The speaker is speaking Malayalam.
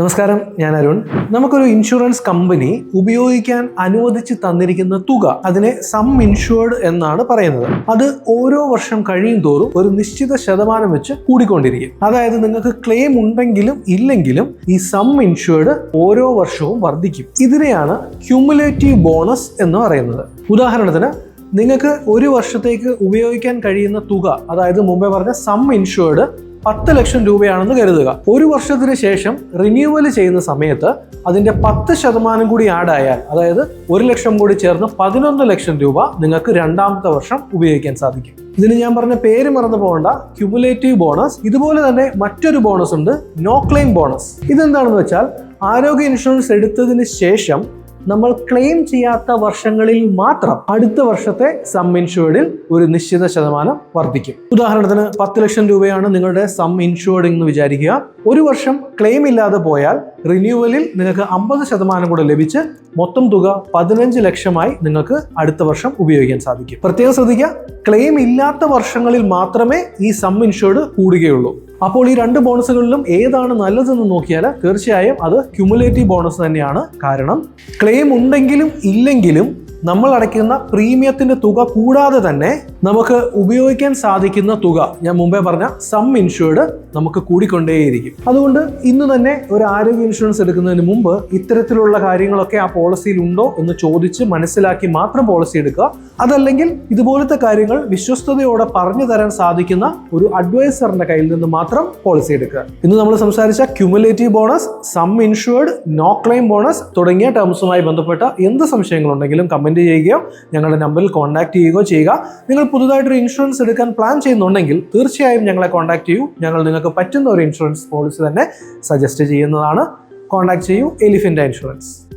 നമസ്കാരം ഞാൻ അരുൺ. നമുക്കൊരു ഇൻഷുറൻസ് കമ്പനി ഉപയോഗിക്കാൻ അനുവദിച്ച് തന്നിരിക്കുന്ന തുക അതിനെ സം ഇൻഷുർഡ് എന്നാണ് പറയുന്നത്. അത് ഓരോ വർഷം കഴിയും തോറും ഒരു നിശ്ചിത ശതമാനം വെച്ച് കൂടിക്കൊണ്ടിരിക്കും. അതായത് നിങ്ങൾക്ക് ക്ലെയിം ഉണ്ടെങ്കിലും ഇല്ലെങ്കിലും ഈ സം ഇൻഷുർഡ് ഓരോ വർഷവും വർദ്ധിക്കും. ഇതിനെയാണ് ക്യുമുലേറ്റീവ് ബോണസ് എന്ന് പറയുന്നത്. ഉദാഹരണത്തിന് നിങ്ങൾക്ക് ഒരു വർഷത്തേക്ക് ഉപയോഗിക്കാൻ കഴിയുന്ന തുക അതായത് മുമ്പേ പറഞ്ഞ സം ഇൻഷുർഡ് പത്ത് ലക്ഷം രൂപയാണെന്ന് കരുതുക. ഒരു വർഷത്തിന് ശേഷം റിന്യൂവൽ ചെയ്യുന്ന സമയത്ത് അതിന്റെ പത്ത് ശതമാനം കൂടി ആഡ് ആയാൽ അതായത് ഒരു ലക്ഷം കൂടി ചേർന്ന് പതിനൊന്ന് ലക്ഷം രൂപ നിങ്ങൾക്ക് രണ്ടാമത്തെ വർഷം ഉപയോഗിക്കാൻ സാധിക്കും. ഇതിന് ഞാൻ പറഞ്ഞ പേര് മറന്നു പോകേണ്ട. ക്യുമുലേറ്റീവ് ബോണസ് ഇതുപോലെ തന്നെ മറ്റൊരു ബോണസ് ഉണ്ട്. നോ ക്ലെയിം ബോണസ് ഇതെന്താണെന്ന് വെച്ചാൽ ആരോഗ്യ ഇൻഷുറൻസ് എടുത്തതിന് ശേഷം നമ്മൾ ക്ലെയിം ചെയ്യാത്ത വർഷങ്ങളിൽ മാത്രം അടുത്ത വർഷത്തെ സം ഇൻഷുർഡിൽ ഒരു നിശ്ചിത ശതമാനം വർദ്ധിക്കും. ഉദാഹരണത്തിന് പത്ത് ലക്ഷം രൂപയാണ് നിങ്ങളുടെ സം ഇൻഷുർഡ് എന്ന് വിചാരിക്കുക. ഒരു വർഷം ക്ലെയിം ഇല്ലാതെ പോയാൽ റിന്യൂവലിൽ നിങ്ങൾക്ക് അമ്പത് ശതമാനം കൂടെ ലഭിച്ച് മൊത്തം തുക പതിനഞ്ച് ലക്ഷമായി നിങ്ങൾക്ക് അടുത്ത വർഷം ഉപയോഗിക്കാൻ സാധിക്കും. പ്രത്യേകം ശ്രദ്ധിക്കുക ക്ലെയിം ഇല്ലാത്ത വർഷങ്ങളിൽ മാത്രമേ ഈ സം ഇൻഷുർഡ് കൂടുകയുള്ളൂ. അപ്പോൾ ഈ രണ്ട് ബോണസുകളിലും ഏതാണ് നല്ലതെന്ന് നോക്കിയാൽ തീർച്ചയായും അത് ക്യുമുലേറ്റീവ് ബോണസ് തന്നെയാണ്. കാരണം ക്ലെയിം ഉണ്ടെങ്കിലും ഇല്ലെങ്കിലും നമ്മൾ അടയ്ക്കുന്ന പ്രീമിയത്തിന്റെ തുക കൂടാതെ തന്നെ നമുക്ക് ഉപയോഗിക്കാൻ സാധിക്കുന്ന തുക ഞാൻ മുമ്പേ പറഞ്ഞ സം ഇൻഷുർഡ് നമുക്ക് കൂടിക്കൊണ്ടേയിരിക്കും. അതുകൊണ്ട് ഇന്ന് തന്നെ ഒരു ആരോഗ്യ ഇൻഷുറൻസ് എടുക്കുന്നതിന് മുമ്പ് ഇത്തരത്തിലുള്ള കാര്യങ്ങളൊക്കെ ആ പോളിസിയിൽ ഉണ്ടോ എന്ന് ചോദിച്ച് മനസ്സിലാക്കി മാത്രം പോളിസി എടുക്കുക. അതല്ലെങ്കിൽ ഇതുപോലത്തെ കാര്യങ്ങൾ വിശ്വസ്തയോടെ പറഞ്ഞു തരാൻ സാധിക്കുന്ന ഒരു അഡ്വൈസറിന്റെ കയ്യിൽ നിന്ന് മാത്രം പോളിസി എടുക്കുക. ഇന്ന് നമ്മൾ സംസാരിച്ച cumulative bonus sum insured no claim bonus തുടങ്ങിയ ടേംസുമായി ബന്ധപ്പെട്ട എന്ത് സംശയങ്ങളുണ്ടെങ്കിലും കമന്റ് ചെയ്യുകയോ ഞങ്ങളുടെ നമ്പറിൽ കോൺടാക്ട് ചെയ്യുകയോ ചെയ്യുക. നിങ്ങൾ പുതുതായിട്ടൊരു ഇൻഷുറൻസ് എടുക്കാൻ പ്ലാൻ ചെയ്യുന്നുണ്ടെങ്കിൽ തീർച്ചയായും ഞങ്ങളെ കോൺടാക്ട് ചെയ്യൂ. ഞങ്ങൾ നിങ്ങൾക്ക് പറ്റുന്ന ഒരു ഇൻഷുറൻസ് പോളിസി തന്നെ സജസ്റ്റ് ചെയ്യുന്നതാണ്. കോൺടാക്ട് ചെയ്യൂ. എലിഫിന്റെ ഇൻഷുറൻസ്